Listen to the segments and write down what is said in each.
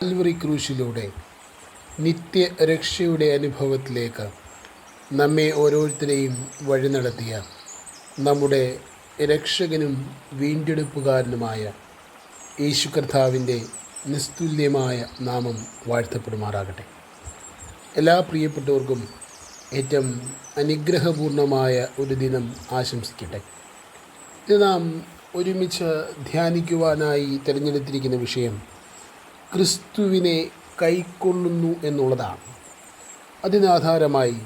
Calvary ക്രൂശിലൂടെ നിത്യ രക്ഷയുടെ അനുഭവത്തിലേക്ക് നമ്മെ ഓരോരുത്തരെയും വഴി നടത്തിയ നമ്മുടെ രക്ഷകനും വീണ്ടെടുപ്പുകാരനുമായ യേശു കർത്താവിന്റെ നിസ്തുല്യമായ നാമം വാഴ്ത്തപ്പെടുമാറാകട്ടെ. എല്ലാ പ്രിയപ്പെട്ടവർക്കും ഏറ്റവും അനുഗ്രഹപൂർണമായ ഒരു ദിനം ആശംസിക്കട്ടെ. ഇത് നാം ഒരുമിച്ച് ധ്യാനിക്കുവാനായി തിരഞ്ഞെടുത്തിരിക്കുന്ന വിഷയം ക്രിസ്തുവിനെ കൈക്കൊള്ളുന്നു എന്നുള്ളതാണ്. അതിനാധാരമായി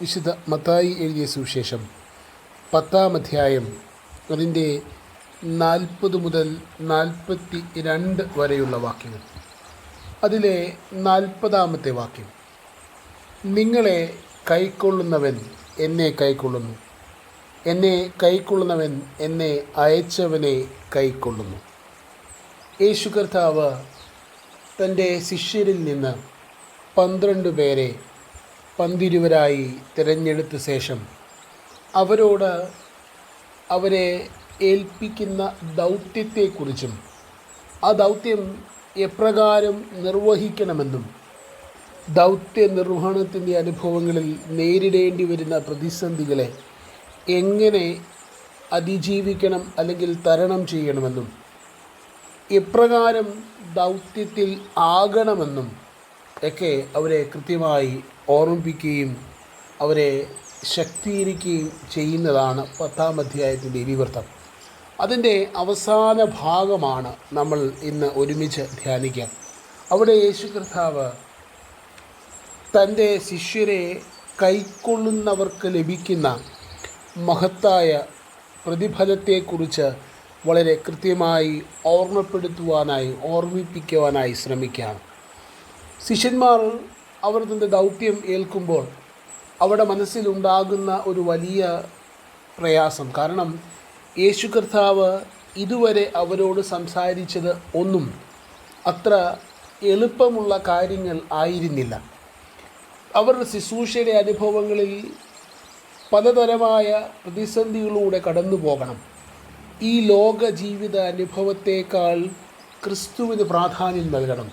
വിശുദ്ധ മത്തായി എഴുതിയ സുവിശേഷം പത്താം അധ്യായം അതിന്റെ നാൽപ്പത് മുതൽ നാൽപ്പത്തി രണ്ട് വരെയുള്ള വാക്യങ്ങൾ. അതിലെ നാൽപ്പതാമത്തെ വാക്യം. നിങ്ങളെ കൈക്കൊള്ളുന്നവൻ എന്നെ കൈക്കൊള്ളുന്നു. എന്നെ കൈക്കൊള്ളുന്നവൻ എന്നെ അയച്ചവനെ കൈക്കൊള്ളുന്നു. യേശു കർത്താവ് തന്റെ ശിഷ്യരിൽ നിന്ന് പന്ത്രണ്ട് പേരെ പന്തിരുവരായി തിരഞ്ഞെടുത്ത ശേഷം അവരോട് അവരെ ഏൽപ്പിക്കുന്ന ദൗത്യത്തെക്കുറിച്ചും ആ ദൗത്യം എപ്രകാരം നിർവഹിക്കണമെന്നും ദൗത്യ നിർവഹണത്തിന്റെ അനുഭവങ്ങളിൽ നേരിടേണ്ടി വരുന്ന പ്രതിസന്ധികളെ എങ്ങനെ അതിജീവിക്കണം അല്ലെങ്കിൽ തരണം ചെയ്യണമെന്നും എപ്രകാരം ദൗത്യത്തിൽ ആകണമെന്നും ഒക്കെ അവരെ കൃത്യമായി ഓർമ്മിപ്പിക്കുകയും അവരെ ശക്തീകരിക്കുകയും ചെയ്യുന്നതാണ് പത്താം അധ്യായത്തിന്റെ വിവൃത്തം. അതിന്റെ അവസാന ഭാഗമാണ് നമ്മൾ ഇന്ന് ഒരുമിച്ച് ധ്യാനിക്കാം. അവിടെ യേശു കർത്താവ് തന്റെ ശിഷ്യരെ കൈക്കൊള്ളുന്നവർക്ക് ലഭിക്കുന്ന മഹത്തായ പ്രതിഫലത്തെക്കുറിച്ച് വളരെ കൃത്യമായി ഓർമ്മപ്പെടുത്തുവാനായി ഓർമ്മിപ്പിക്കുവാനായി ശ്രമിക്കുകയാണ്. ശിഷ്യന്മാർ അവർ തന്റെ ദൗത്യം ഏൽക്കുമ്പോൾ അവിടെ മനസ്സിലുണ്ടാകുന്ന ഒരു വലിയ പ്രയാസം. കാരണം യേശു കർത്താവ് ഇതുവരെ അവരോട് സംസാരിച്ചത് ഒന്നും അത്ര എളുപ്പമുള്ള കാര്യങ്ങൾ ആയിരുന്നില്ല. അവരുടെ ശുശ്രൂഷയുടെ അനുഭവങ്ങളിൽ പലതരമായ പ്രതിസന്ധികളിലൂടെ കടന്നു പോകണം ഈ ലോക ജീവിത അനുഭവത്തേക്കാൾ ക്രിസ്തുവിന് പ്രാധാന്യം നൽകണം.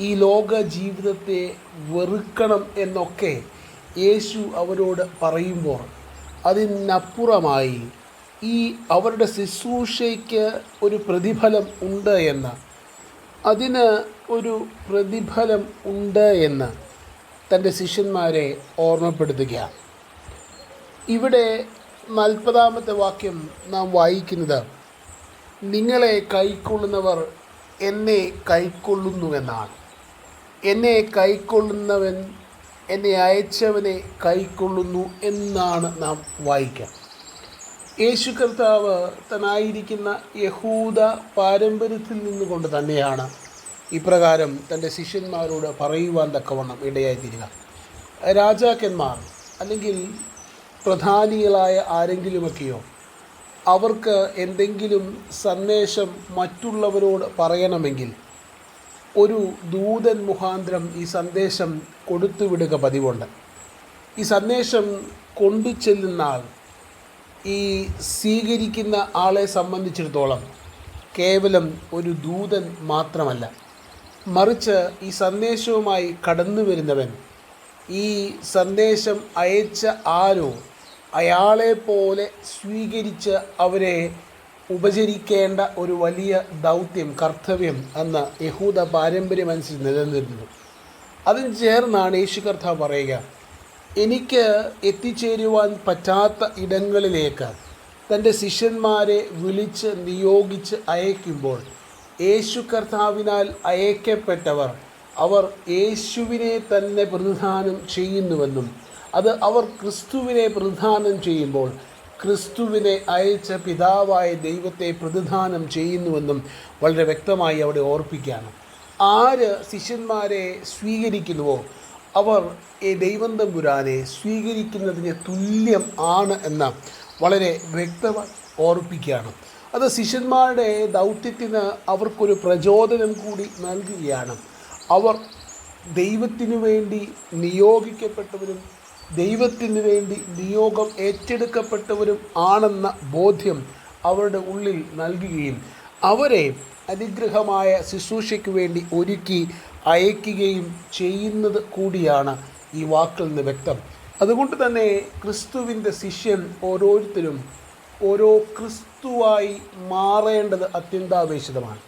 ഈ ലോക ജീവിതത്തെ വെറുക്കണം എന്നൊക്കെ യേശു അവരോട് പറയുമ്പോൾ അതിനപ്പുറമായി ഈ അവരുടെ ശുശ്രൂഷയ്ക്ക് ഒരു പ്രതിഫലം ഉണ്ട് എന്ന് അതിന് ഒരു പ്രതിഫലം ഉണ്ട് എന്ന് തന്റെ ശിഷ്യന്മാരെ ഓർമ്മപ്പെടുത്തുകയാണ് ഇവിടെ നാൽപ്പതാമത്തെ വാക്യം നാം വായിക്കുന്നത് നിങ്ങളെ കൈക്കൊള്ളുന്നവർ എന്നെ കൈക്കൊള്ളുന്നുവെന്നാണ്. എന്നെ കൈക്കൊള്ളുന്നവൻ എന്നെ അയച്ചവനെ കൈക്കൊള്ളുന്നു എന്നാണ് നാം വായിക്കാം. യേശു കർത്താവ് തനായിരിക്കുന്ന യഹൂദ പാരമ്പര്യത്തിൽ നിന്നുകൊണ്ട് തന്നെയാണ് ഇപ്രകാരം തന്റെ ശിഷ്യന്മാരോട് പറയുവാൻ തക്കവണ്ണം ഇടയായിത്തീരുക. രാജാക്കന്മാർ അല്ലെങ്കിൽ പ്രധാനികളായ ആരെങ്കിലുമൊക്കെയോ അവർക്ക് എന്തെങ്കിലും സന്ദേശം മറ്റുള്ളവരോട് പറയണമെങ്കിൽ ഒരു ദൂതൻ മുഖാന്തരം ഈ സന്ദേശം കൊടുത്തുവിടുക പതിവുണ്ട്. ഈ സന്ദേശം കൊണ്ടു ചെല്ലുന്ന ആൾ ഈ സ്വീകരിക്കുന്ന ആളെ സംബന്ധിച്ചിടത്തോളം കേവലം ഒരു ദൂതൻ മാത്രമല്ല. മറിച്ച് ഈ സന്ദേശവുമായി കടന്നു വരുന്നവൻ ഈ സന്ദേശം അയച്ച ആരോ അയാളെ പോലെ സ്വീകരിച്ച് അവരെ ഉപചരിക്കേണ്ട ഒരു വലിയ ദൗത്യം കർത്തവ്യം എന്ന യഹൂദ പാരമ്പര്യം അനുസരിച്ച് നിലനിന്നിരുന്നു. അതിന് ചേർന്നാണ് യേശു കർത്താവ് പറയുക എനിക്ക് എത്തിച്ചേരുവാൻ പറ്റാത്ത ഇടങ്ങളിലേക്ക് തന്റെ ശിഷ്യന്മാരെ വിളിച്ച് നിയോഗിച്ച് അയക്കുമ്പോൾ യേശു കർത്താവിനാൽ അയക്കപ്പെട്ടവർ അവർ യേശുവിനെ തന്നെ പ്രതിദാനം ചെയ്യുന്നുവെന്നും അത് അവർ ക്രിസ്തുവിനെ പ്രതിദാനം ചെയ്യുമ്പോൾ ക്രിസ്തുവിനെ അയച്ച പിതാവായ ദൈവത്തെ പ്രതിദാനം ചെയ്യുന്നുവെന്നും വളരെ വ്യക്തമായി അവിടെ ഓർപ്പിക്കുകയാണ്. ആര് ശിഷ്യന്മാരെ സ്വീകരിക്കുന്നുവോ അവർ ഈ ദൈവം തമ്പുരാനെ സ്വീകരിക്കുന്നതിന് തുല്യം ആണ് എന്ന വളരെ വ്യക്തമായി ഓർപ്പിക്കുകയാണ്. അത് ശിഷ്യന്മാരുടെ ദൗത്യത്തിന് അവർക്കൊരു പ്രചോദനം കൂടി നൽകുകയാണ്. അവർ ദൈവത്തിനു വേണ്ടി നിയോഗിക്കപ്പെട്ടവരും ദൈവത്തിന് വേണ്ടി നിയോഗം ഏറ്റെടുക്കപ്പെട്ടവരും ആണെന്ന ബോധ്യം അവരുടെ ഉള്ളിൽ നൽകുകയും അവരെ അനുഗ്രഹമായ ശുശ്രൂഷയ്ക്ക് വേണ്ടി ഒരുക്കി അയക്കുകയും ചെയ്യുന്നത് കൂടിയാണ് ഈ വാക്കിൽ നിന്ന് വ്യക്തം. അതുകൊണ്ട് തന്നെ ക്രിസ്തുവിന്റെ ശിഷ്യൻ ഓരോരുത്തരും ഓരോ ക്രിസ്തുവായി മാറേണ്ടത് അത്യന്താപേക്ഷിതമാണ്.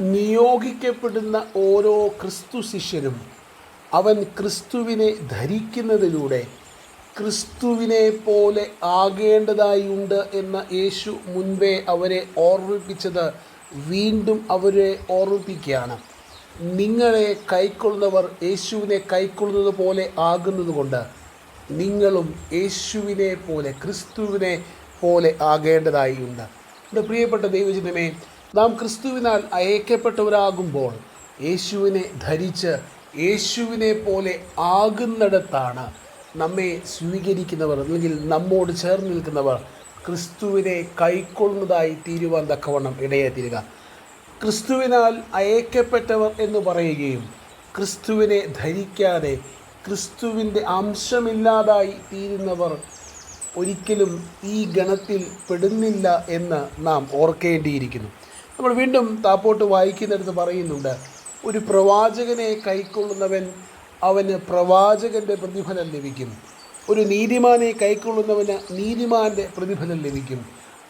നിയോഗിക്കപ്പെടുന്ന ഓരോ ക്രിസ്തു ശിഷ്യനും അവൻ ക്രിസ്തുവിനെ ധരിക്കുന്നതിലൂടെ ക്രിസ്തുവിനെ പോലെ ആകേണ്ടതായുണ്ട് എന്ന യേശു മുൻപേ അവരെ ഓർമ്മിപ്പിച്ചത് വീണ്ടും അവരെ ഓർമ്മിപ്പിക്കുകയാണ്. നിങ്ങളെ കൈക്കൊള്ളുന്നവർ യേശുവിനെ കൈക്കൊള്ളുന്നത് പോലെ ആകുന്നതുകൊണ്ട് നിങ്ങളും യേശുവിനെ പോലെ ക്രിസ്തുവിനെ പോലെ ആകേണ്ടതായുണ്ട് എന്റെ പ്രിയപ്പെട്ട ദൈവജനമേ നാം ക്രിസ്തുവിനാൽ അയക്കപ്പെട്ടവരാകുമ്പോൾ യേശുവിനെ ധരിച്ച് യേശുവിനെ പോലെ ആകുന്നിടത്താണ് നമ്മെ സ്വീകരിക്കുന്നവർ അല്ലെങ്കിൽ നമ്മോട് ചേർന്ന് നിൽക്കുന്നവർ ക്രിസ്തുവിനെ കൈക്കൊള്ളുന്നതായി തീരുവാൻ തക്കവണ്ണം ഇടയായിത്തീരുക. ക്രിസ്തുവിനാൽ അയക്കപ്പെട്ടവർ എന്ന് പറയുകയും ക്രിസ്തുവിനെ ധരിക്കാതെ ക്രിസ്തുവിന്റെ അംശമില്ലാതായി തീരുന്നവർ ഒരിക്കലും ഈ ഗണത്തിൽ പെടുന്നില്ല എന്ന് നാം ഓർക്കേണ്ടിയിരിക്കുന്നു. നമ്മൾ വീണ്ടും താപ്പോട്ട് വായിക്കുന്നിടത്ത് പറയുന്നുണ്ട് ഒരു പ്രവാചകനെ കൈക്കൊള്ളുന്നവൻ അവന് പ്രവാചകന്റെ പ്രതിഫലം ലഭിക്കും. ഒരു നീതിമാനെ കൈക്കൊള്ളുന്നവന് നീതിമാന്റെ പ്രതിഫലം ലഭിക്കും.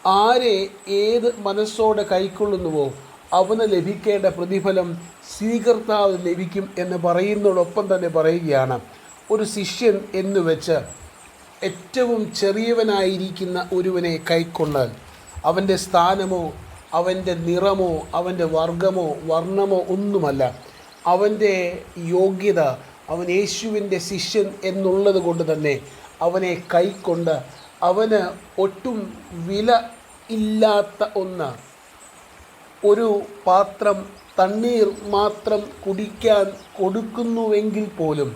ആരെ ഏത് മനസ്സോടെ കൈക്കൊള്ളുന്നുവോ അവന് ലഭിക്കേണ്ട പ്രതിഫലം സ്വീകർത്താവ് ലഭിക്കും എന്ന് പറയുന്നതോടൊപ്പം തന്നെ പറയുകയാണ്. ഒരു ശിഷ്യൻ എന്ന് വെച്ച് ഏറ്റവും ചെറിയവനായിരിക്കുന്ന ഒരുവനെ കൈക്കൊള്ളാൻ അവന്റെ സ്ഥാനമോ അവന്റെ നിറമോ അവന്റെ വർഗമോ വർണമോ ഒന്നുമല്ല. അവന്റെ യോഗ്യത അവൻ യേശുവിന്റെ ശിഷ്യൻ എന്നുള്ളത് കൊണ്ട് തന്നെ അവനെ കൈക്കൊണ്ട് അവന് ഒട്ടും വില ഇല്ലാത്ത ഒന്ന്. ഒരു പാത്രം തണ്ണീർ മാത്രം കുടിക്കാൻ കൊടുക്കുന്നുവെങ്കിൽ പോലും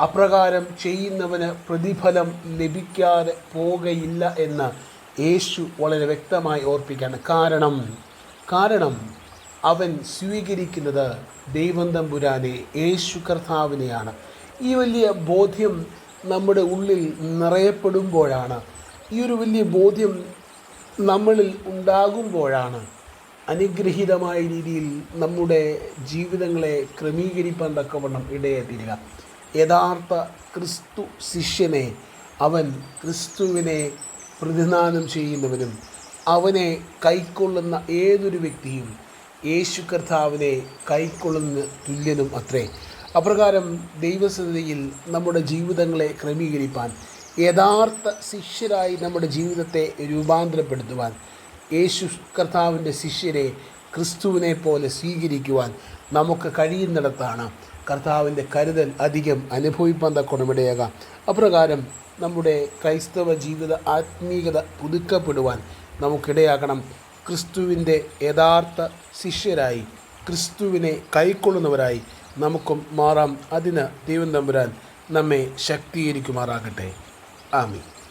അപ്രകാരം ചെയ്യുന്നവന് പ്രതിഫലം ലഭിക്കാതെ പോകയില്ല എന്ന് യേശു വളരെ വ്യക്തമായി ഓർപ്പിക്കുകയാണ് കാരണം. കാരണം അവൻ സ്വീകരിക്കുന്നത് ദൈവം തമ്പുരാനെ യേശു കർത്താവിനെയാണ്. ഈ വലിയ ബോധ്യം നമ്മുടെ ഉള്ളിൽ നിറയപ്പെടുമ്പോഴാണ് ഈ ഒരു വലിയ ബോധ്യം നമ്മളിൽ ഉണ്ടാകുമ്പോഴാണ് അനുഗ്രഹീതമായ രീതിയിൽ നമ്മുടെ ജീവിതങ്ങളെ ക്രമീകരിപ്പാൻ തക്കവണ്ണം ഇടയെത്തിരിക യഥാർത്ഥ ക്രിസ്തു ശിഷ്യനെ അവൻ ക്രിസ്തുവിനെ പ്രതിദാനം ചെയ്യുന്നവനും അവനെ കൈക്കൊള്ളുന്ന ഏതൊരു വ്യക്തിയും യേശു കർത്താവിനെ കൈക്കൊള്ളുന്ന തുല്യനും അത്രേ. അപ്രകാരം ദൈവസന്നിധിയിൽ നമ്മുടെ ജീവിതങ്ങളെ ക്രമീകരിപ്പാൻ യഥാർത്ഥ ശിഷ്യരായി നമ്മുടെ ജീവിതത്തെ രൂപാന്തരപ്പെടുത്തുവാൻ യേശു കർത്താവിന്റെ ശിഷ്യരെ ക്രിസ്തുവിനെ പോലെ സ്വീകരിക്കുവാൻ നമുക്ക് കഴിയുന്നിടത്താണ് കർത്താവിന്റെ കരുതൽ അധികം അനുഭവിപ്പാൻ തക്കണമിടയാകാം അപ്രകാരം നമ്മുടെ ക്രൈസ്തവ ജീവിത ആത്മീയത പുതുക്കപ്പെടുവാൻ നമുക്കിടയാകണം. ക്രിസ്തുവിന്റെ യഥാർത്ഥ ശിഷ്യരായി ക്രിസ്തുവിനെ കൈക്കൊള്ളുന്നവരായി നമുക്കും മാറാം. അതിന് ദൈവം തമ്പുരാൻ നമ്മെ ശക്തീകരിക്കുമാറാകട്ടെ. ആമീൻ.